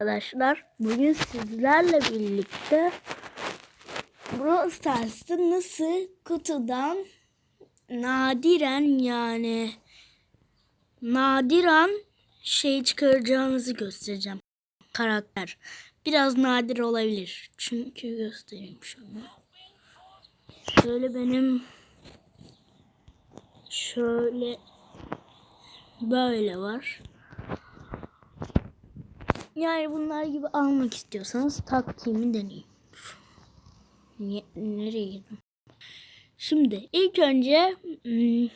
arkadaşlar. Bugün sizlerle birlikte Brawl Stars'ta nasıl kutudan nadiren yani nadiren şey çıkaracağınızı göstereceğim. Karakter. Biraz nadir olabilir. Çünkü göstereyim şunu. Şöyle benim şöyle böyle var. Yani bunlar gibi almak istiyorsanız taktiğimi deneyin. Niye, nereye girdim? Şimdi ilk önce hmm,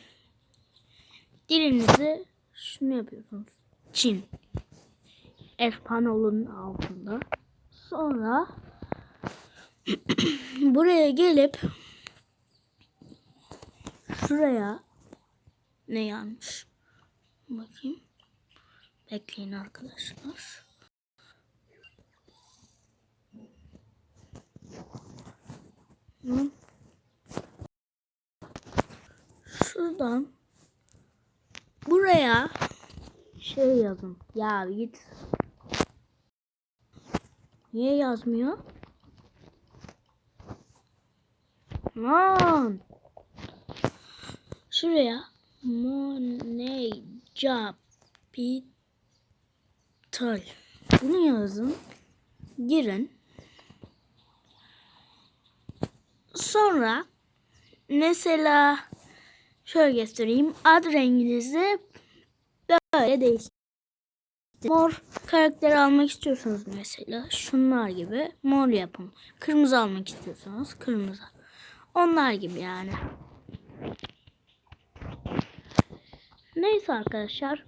dilinizi şunu yapıyorsunuz. Çin. Espanol'un altında. Sonra buraya gelip şuraya ne yanlış? Bakayım. Bekleyin arkadaşlar. Şuradan buraya şey yazın. Ya git. Niye yazmıyor? Lan. Şuraya Money Capital. Bunu yazın. Girin. Sonra mesela şöyle göstereyim. Ad renginizi böyle değiştirin. Mor karakter almak istiyorsanız mesela şunlar gibi mor yapın. Kırmızı almak istiyorsanız kırmızı. Onlar gibi yani. Neyse arkadaşlar.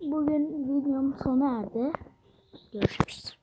Bugün videom sona erdi. Görüşürüz.